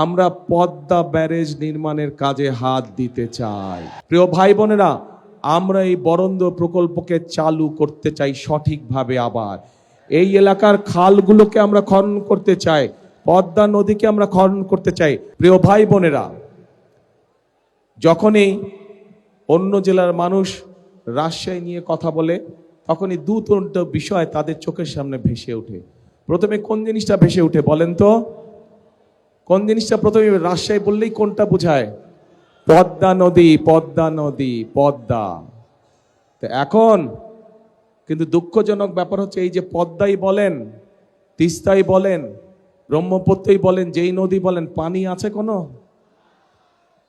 আমরা পদ্মা ব্যারেজ নির্মাণের কাজে হাত দিতে চাই। প্রিয় ভাই বোনেরা, আমরা এই বরন্দ প্রকল্পকে চালু করতে চাই সঠিকভাবে আবার। এই এলাকার খালগুলোকে আমরা খনন করতে চাই, পদ্মা নদীকে আমরা খনন করতে চাই। প্রিয় ভাই বোনেরা, যখনই অন্য জেলার মানুষ রাজশাহী নিয়ে কথা বলে, তখনই দু বিষয় তাদের চোখের সামনে ভেসে ওঠে। প্রথমে কোন জিনিসটা ভেসে ওঠে বলেন তো? কোন জিনিসটা প্রথমে রাজশাহী বললেই কোনটা বোঝায়? পদ্মা নদী পদ্মা নদী, পদ্মা। তো এখন কিন্তু দুঃখজনক ব্যাপার হচ্ছে এই যে পদ্মাই বলেন, তিস্তাই বলেন, ব্রহ্মপুত্রই বলেন, যেই নদী বলেন, পানি আছে কোনো?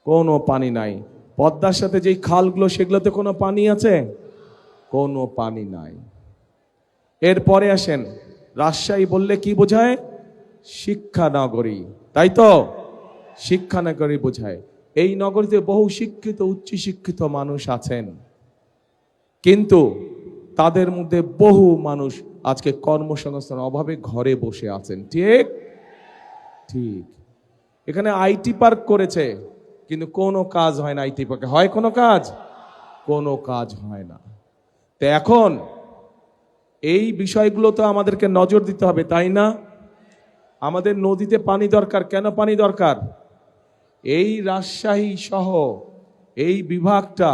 কোনো পানি নাই। পদ্মার সাথে যেই খালগুলো, সেগুলোতে কোনো পানি আছে? কোনো পানি নাই। এরপরে আসেন, রাজশাহী বললে কি বোঝায়? শিক্ষা নগরী তাই তো? শিক্ষা নগরী বোঝায়। এই নগরীতে বহু শিক্ষিত উচ্চ শিক্ষিত মানুষ আছেন। কিন্তু তাদের মধ্যে বহু মানুষ আজকে কর্মসংস্থান অভাবে ঘরে বসে আছেন। ঠিক? ঠিক। এখানে আইটি পার্ক করেছে, কিন্তু কোনো কাজ হয় না আইটি পার্কে। হয় কোনো কাজ? কোনো কাজ হয় না। তো এখন এই বিষয়গুলো তো আমাদেরকে নজর দিতে হবে, তাই না? আমাদের নদীতে পানি দরকার। কেন পানি দরকার? এই রাজশাহী সহ এই বিভাগটা,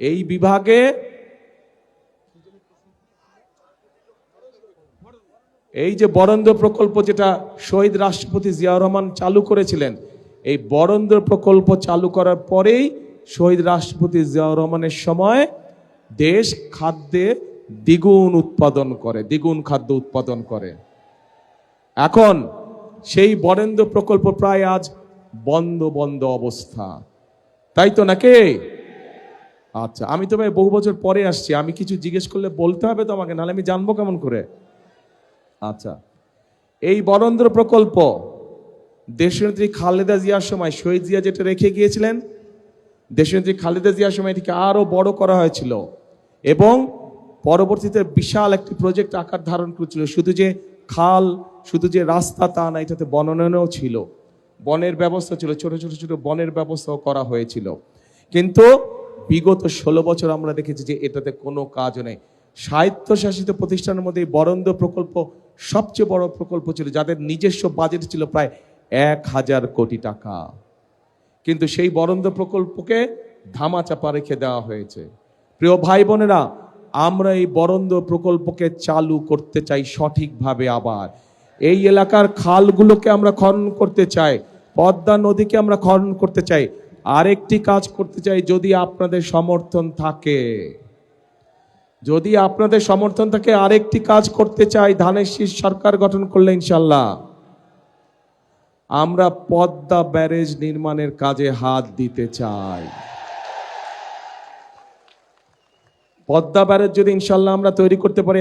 এই বিভাগে এই যে বরেন্দ্র প্রকল্প যেটা শহীদ রাষ্ট্রপতি জিয়াউর রহমান চালু করেছিলেন, এই বরেন্দ্র প্রকল্প চালু করার পরেই শহীদ রাষ্ট্রপতি জিয়াউর রহমানের সময় দেশ খাদ্যে দ্বিগুণ উৎপাদন করে, দ্বিগুণ খাদ্য উৎপাদন করে। এখন সেই বরেন্দ্র প্রকল্প প্রায় আজ বন্ধ বন্ধ অবস্থা। তাই তো নাকি? আচ্ছা আমি তো ভাই বহু বছর পরে আসছি। আমি কিছু জিজ্ঞেস করলে বলতে হবে তো আমাকে নাহলে আমি জানব কেমন করে। আচ্ছা এই বরেন্দ্র প্রকল্প দেশনেত্রী খালেদা জিয়ার সময় শহীদ জিয়া যেটা রেখে গিয়েছিলেন দেশনেত্রী খালেদা জিয়ার সময় এটিকে আরও বড় করা হয়েছিল এবং পরবর্তীতে বিশাল একটি প্রজেক্ট আকার ধারণ করেছিল। শুধু যে খাল, শুধু যে রাস্তা তা না, এটাতে বননও ছিল। বনের ব্যবস্থা ছিল, ছোট ছোট ছোট বনের ব্যবস্থাও করা হয়েছিল। কিন্তু বিগত ষোলো বছর আমরা দেখেছি যে এটাতে কোনো কাজ নেই। স্বায়ত্তশাসিত প্রতিষ্ঠানের মধ্যে এই বরেন্দ্র প্রকল্প সবচেয়ে বড় প্রকল্প ছিল, যাদের নিজস্ব বাজেট ছিল প্রায় এক হাজার কোটি টাকা। কিন্তু সেই বরেন্দ্র প্রকল্পকে ধামাচাপা রেখে দেওয়া হয়েছে। প্রিয় ভাই বোনেরা আমরা এই বরেন্দ্র প্রকল্পকে চালু করতে চাই সঠিকভাবে আবার। এই এলাকার খালগুলোকে আমরা খনন করতে চাই, পদ্মা নদীকে আমরা খনন করতে চাই। আরেকটি কাজ করতে চাই, যদি আপনাদের সমর্থন থাকে। যদি আপনাদের সমর্থন থাকে, আরেকটি কাজ করতে চাই, ধানের শীষ সরকার গঠন করলে ইনশাল্লাহ আমরা পদ্মা ব্যারেজ নির্মাণের কাজে হাত দিতে চাই। পদ্মা ব্যারেজ যদি ইনশাল্লাহ আমরা তৈরি করতে পারি,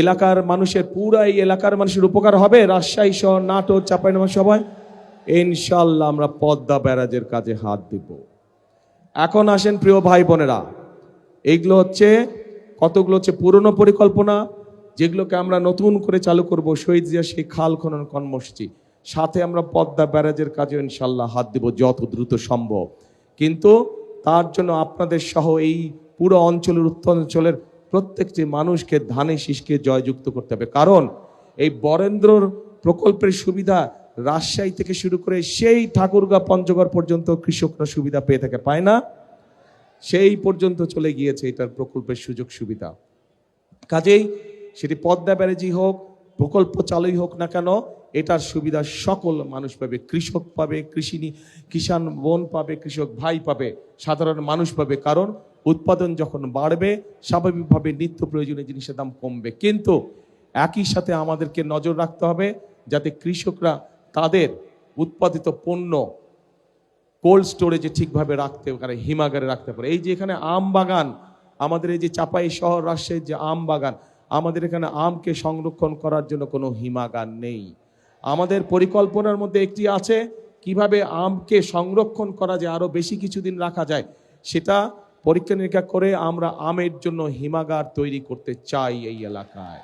এলাকার মানুষের পুরো এই এলাকার মানুষের উপকার হবে, রাজশাহী শহর, নাটোর চাপাইনবাব সবাই ইনশাল্লাহ আমরা পদ্মা ব্যারাজের কাজে হাত দিব। এখন আসেন প্রিয় ভাই বোনেরা এইগুলো হচ্ছে, কতগুলো হচ্ছে পুরনো পরিকল্পনা, যেগুলোকে আমরা নতুন করে চালু করব, শহীদ জিয়া সেই খাল খনন কর্মসূচি। সাথে আমরা পদ্মা ব্যারাজের কাজে ইনশাল্লাহ হাত দিব, যত দ্রুত সম্ভব। কিন্তু তার জন্য আপনাদের সহ এই পুরো অঞ্চলের উত্তরাঞ্চলের প্রত্যেকটি মানুষকে ধানে শীষকে জয়যুক্ত করতে হবে। কারণ এই বরেন্দ্রর প্রকল্পের সুবিধা রাজশাহী থেকে শুরু করে সেই ঠাকুরগা পঞ্চগড় পর্যন্ত কৃষকরা সুবিধা পেয়ে থাকে, পায় না? সেই পর্যন্ত চলে গিয়েছে এটার প্রকল্পের সুযোগ সুবিধা। কাজেই সেটি পদ্মা ব্যারেজি হোক, প্রকল্প চালুই হোক না কেন এটার সুবিধা সকল মানুষ পাবে। কৃষক পাবে কৃষি নি- কিষাণ বোন পাবে, কৃষক ভাই পাবে, সাধারণ মানুষ পাবে। কারণ উৎপাদন যখন বাড়বে, স্বাভাবিকভাবে নিত্য প্রয়োজনীয় জিনিসের দাম কমবে। কিন্তু একই সাথে আমাদেরকে নজর রাখতে হবে যাতে কৃষকরা তাদের উৎপাদিত পণ্য কোল্ড স্টোরেজে ঠিকভাবে রাখতে পারে, হিমাগারে রাখতে পারে। এই যে এখানে আম বাগান, আমাদের এই যে চাপাই শহর, রাজশাহীর যে আম বাগান, আমাদের এখানে আমকে সংরক্ষণ করার জন্য কোনো হিমাগার নেই। আমাদের পরিকল্পনার মধ্যে একটি আছে, কীভাবে আমকে সংরক্ষণ করা যায় আরও বেশি কিছুদিন রাখা যায়। সেটা পরীক্ষা নিরীক্ষা করে আমরা আমের জন্য হিমাগার তৈরি করতে চাই এই এলাকায়।